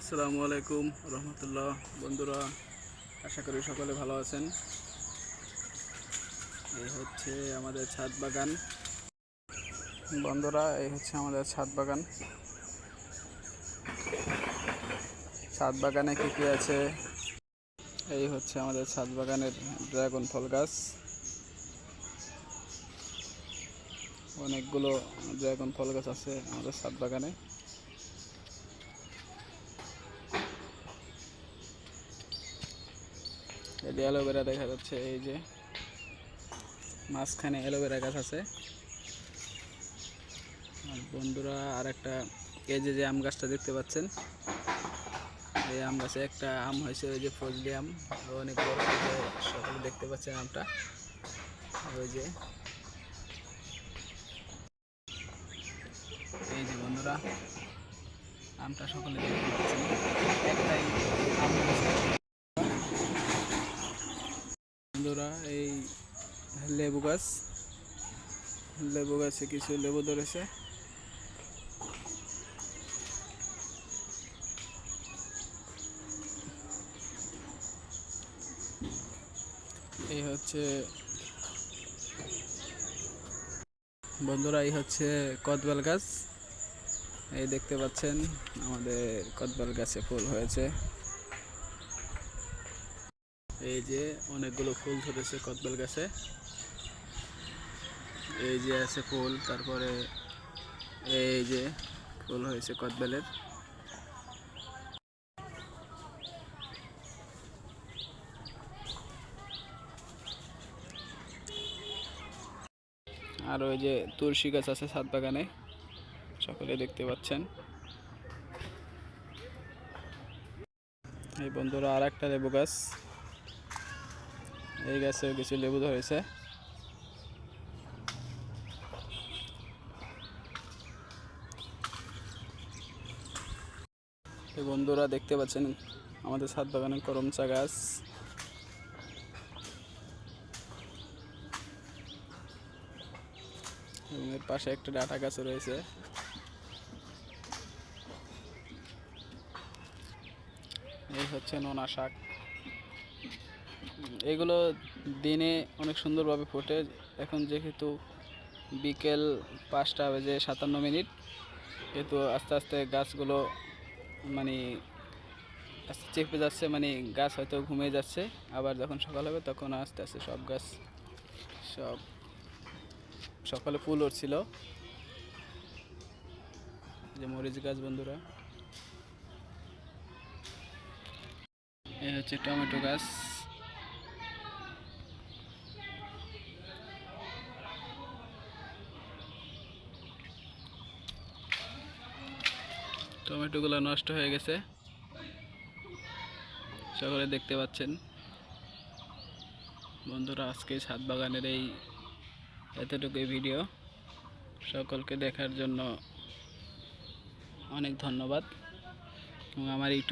আসসালামু আলাইকুম রহমতুল্লাহ। বন্ধুরা, আশা করি সকলে ভালো আছেন। এই হচ্ছে আমাদের ছাদ বাগান। বন্ধুরা, এই হচ্ছে আমাদের ছাদ বাগান। ছাদ বাগানে কী কী আছে? এই হচ্ছে আমাদের ছাদ বাগানের ড্রাগন ফল গাছ। অনেকগুলো ড্রাগন ফল গাছ আছে আমাদের ছাদ বাগানে। যে অ্যালোভেরা দেখা যাচ্ছে, এই যে মাঝখানে অ্যালোভেরা গাছ আছে। আর বন্ধুরা আর একটা এই যে যে আম গাছটা দেখতে পাচ্ছেন, এই আম গাছে একটা আম হয়েছে, ওই যে ফজলি আম। অনেক বড় সকলে দেখতে পাচ্ছেন আমটা। ওই যে এই যে বন্ধুরা, আমটা সকলে দেখতে পাচ্ছেন। একটাই আম বন্ধুরা এই লেবু গাছ। লেবু গাছে কিছু লেবু ধরেছে। এই হচ্ছে বন্ধুরা, এই হচ্ছে কদবেল গাছ। এই দেখতে পাচ্ছেন, আমাদের কদবেল গাছে ফুল হয়েছে। এই যে অনেকগুলো ফুল ধরেছে, কদবেল গাছে। এই যে আছে ফুল, তারপরে এই যে ফুল হয়েছে কদবেলের। আর ওই যে তুলসী গাছ আছে ছাদ বাগানে, সকলে দেখতে পাচ্ছেন। এই বন্ধুরা আর একটা লেবু গাছ। এই গাছেও কিছু লেবু ধরেছে। বন্ধুরা দেখতে পাচ্ছেন, আমাদের ছাদ বাগানে করমচা গাছ। এবং এর পাশে একটা ডাটা গাছ রয়েছে। এই হচ্ছে নোনা শাক। এগুলো দিনে অনেক সুন্দরভাবে ফোটে। এখন যেহেতু বিকেল পাঁচটা বেজে সাতান্ন মিনিট কিন্তু আস্তে আস্তে গাছগুলো মানে আস্তে চেপে যাচ্ছে মানে গাছ হয়তো ঘুমিয়ে যাচ্ছে। আবার যখন সকাল হবে তখন আস্তে আস্তে সব গাছ, সব সকালে ফুল উঠছিল। যে মরিচ গাছ বন্ধুরা। এই হচ্ছে টমেটো গাছ। টমেটোগুলো নষ্ট হয়ে গেছে। সকলে দেখতে পাচ্ছেন। বন্ধুরা, আজকে ছাদ বাগানের এই এতটুকুই ভিডিও সকলকে দেখার জন্য অনেক ধন্যবাদ। এবং আমার ইউটিউব